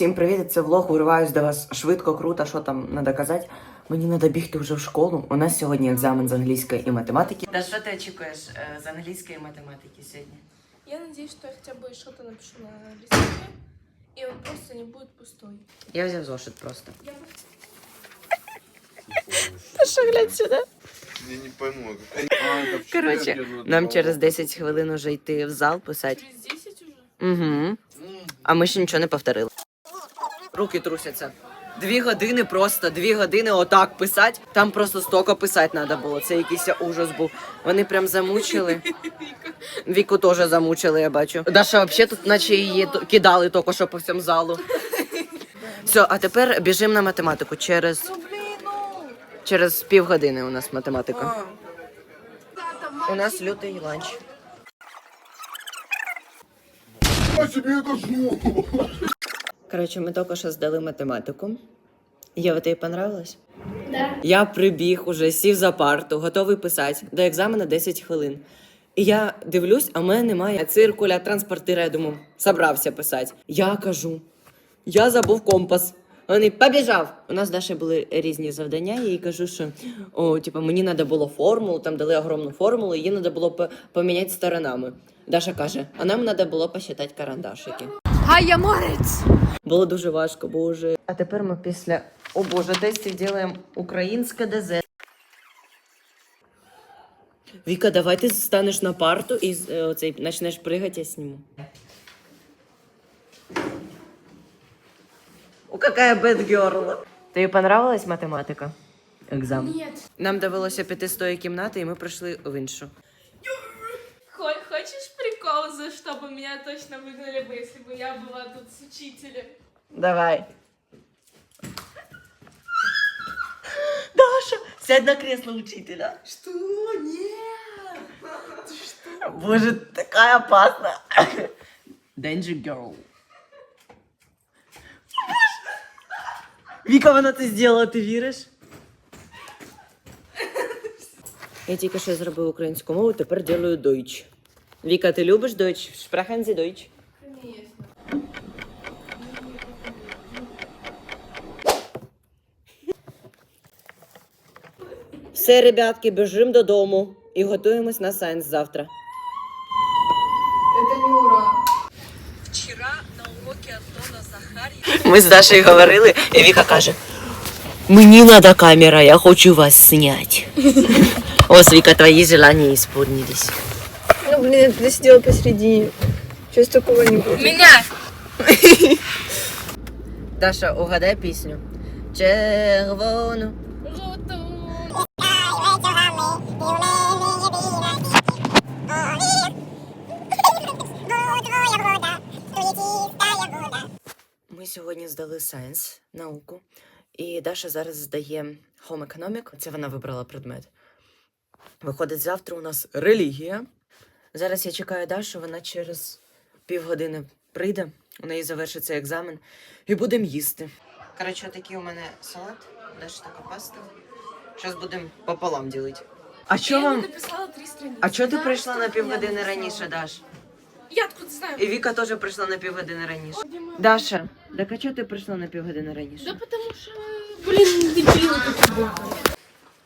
Всім привіт! Це влог. Уриваюсь до вас швидко, круто. Що там треба казати? Мені треба бігти вже в школу. У нас сьогодні екзамен з англійської і математики. Та що ти очікуєш з англійської і математики сьогодні? Я надеюсь, что я хотя бы что-то напишу на листке, и он просто не будет пустой. Я взяв зошит просто. Я Що глянь сюди? Я не пойму. Коротше, нам через 10 хвилин уже йти в зал писати. через 10 уже? Угу. А ми ще нічого не повторили. Руки трусяться. Дві години просто, дві години отак писати. Там просто стоко писати треба було. Це якийсь ужас був. Вони прям замучили. Віку теж замучили, я бачу. Даша взагалі тут наче її кидали тільки що по всьому залу. Все, а тепер біжимо на математику. Через, через півгодини у нас математика. У нас лютий ланч. Я себе кажу. Коротше, ми тільки що здали математику. Єва, тобі понравилось? Да. Я прибіг уже, сів за парту, готовий писати. До екзамену 10 хвилин. І я дивлюсь, а в мене немає циркуля, транспортира. Я думаю, собрався писати. Я кажу, я забув компас. Вони побіжав. У нас Даша були різні завдання. Я їй кажу, що о, типу, мені треба було формулу, там дали огромну формулу, її треба було поміняти сторонами. Даша каже, а нам треба було посчитати карандашики. Я морець! Було дуже важко, боже. А тепер ми після о боже тестів робимо українське ДЗ. Віка, давай ти станеш на парту і е, оцей почнеш пригати, я сніму. О, какая bad girl. Тобі понравилась математика? Екзамен. Нет. Нам довелося піти з тої кімнати, і ми прийшли в іншу. Хо- Хочешь прикол, за чтобы меня точно выгнали бы, если бы я была тут с учителем? Давай. Даша, сядь на кресло учителя. Что? Нет! Ты что? Боже, такая опасная. Danger girl. Віка, вона це зробила, ти віриш? Я тільки що зробив українську мову, тепер роблю дойч. Віка, ти любиш дойч? Sprechen Sie Deutsch? Все, ребятки, біжимо додому і готуємось на сайенс завтра. Это не ура. Ми з Дашею говорили, і Віка каже: Мені треба камера, я хочу вас зняти. Ось, Віка, твої желання ісполнились. Блин, ты сидела посередине. Сейчас такого не будет. Меня! Даша, угадай пісню. Червону. Ми сьогодні здали Science, науку, і Даша зараз здає Home Economic. Це вона вибрала предмет. Виходить, завтра у нас релігія. Зараз я чекаю Дашу, вона через півгодини прийде, у неї завершиться екзамен, і будемо їсти. Коротше, такий у мене салат, Даша така паста. Зараз будемо пополам ділити. А що вам? написала три страницы. А чого ти прийшла на я півгодини написала? раніше, Даш? Я откуда знаю? І Віка теж прийшла на півгодини раніше. Даша, так а чого ти прийшла на півгодини раніше? Да потому что, блин, дебилы какие-то.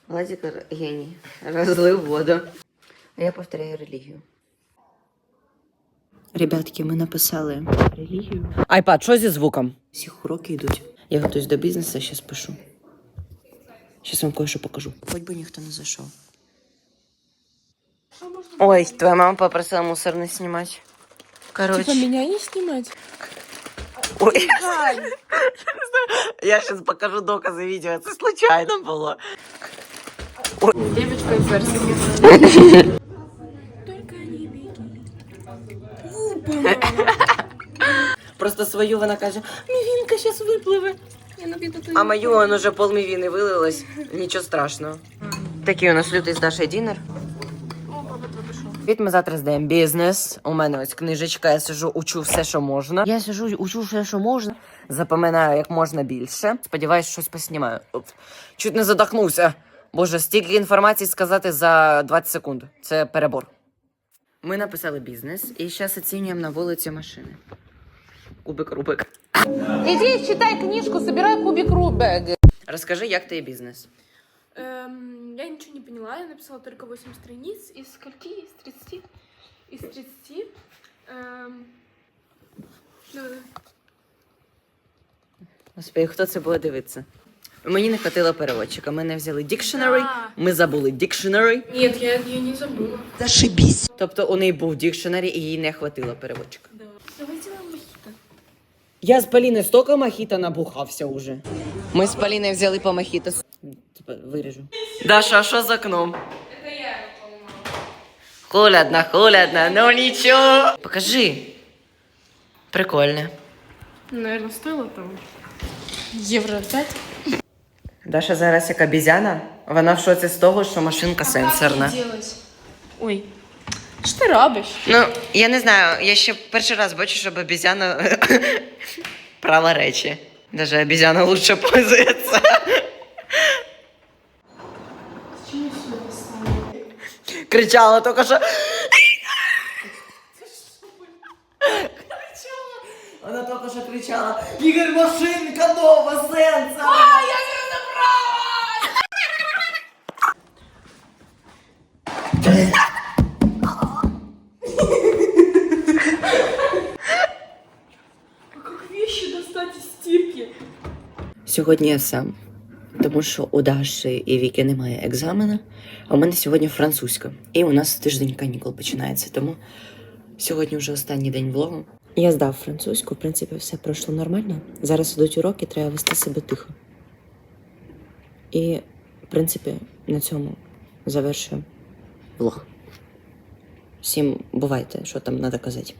Владик геній. Розлив воду. А я повторяю релігію. Ребятки, ми написали релігію. Айпад, що зі звуком? Всіх уроки йдуть. Я готуюсь до бізнесу, зараз пишу. Зараз вам кое-що покажу. Хоч би ніхто не зайшов. Что можно Ой, твоя мама попросила мусор не знімати. Короче. Типа меня не снимать? Ой. Я сейчас покажу докази відео. Це случайно було. Девочка и персики. Просто свою вона каже, мівінка зараз випливе. Я А мою он уже полмівіни вилилось. Нічого страшного. Такий у нас лютий з Дашою дінер. Від ми завтра здаємо бізнес. У мене ось книжечка, я сижу, учу все, що можна. Я сижу, учу все, що можна. Запам'ятаю як можна більше. Сподіваюсь, щось поснімаю. Оп. Чуть не задохнувся. Боже, стільки інформації сказати за 20 секунд. Це перебор. Ми написали бізнес і зараз оцінюємо на вулиці машини. Кубик, рубик. Иди читай книжку, собирай кубик Рубик. Розкажи, як твій бізнес. Эм, я ничего не поняла, я написала только 8 страниц. Из скольки? Из 30? Из 30. Эм, давай. Господи, хто це буде дивитися? Мені не хватило переводчика. Ми не взяли dictionary, Да. ми забули dictionary. Нет, я, я не забыла. Тобто у неї був dictionary і їй не хватило переводчика. Да. Давай сделаем мохито. Я з Поліною стільки мохіто набухався уже. Ми з Поліною взяли по мохіто. Типа, виріжу. Даша, а що з окном? Холодно, холодно, ну нічого. Покажи. Прикольне. Наверное, стоило там евро 5. Даша зараз як обізяна. Вона в шоці з того, що машинка сенсорна. Ой, что ты робишь? Ну, я не знаю, я ще перший раз бачу, щоб обізяна прала речі. Даже обізяна лучше пользується. Кричала тільки що. Вона тільки що кричала: Ігор, машинка нова, сенсор! Сьогодні я сам, тому що у Даші і Віки немає екзамена, а у мене сьогодні французька. І у нас тиждень канікул починається, тому сьогодні вже останній день влогу. Я здав французьку, в принципі, все пройшло нормально. Зараз ідуть уроки, треба вести себе тихо. І, в принципі, на цьому завершую влог. Всім бувайте, що там треба казати.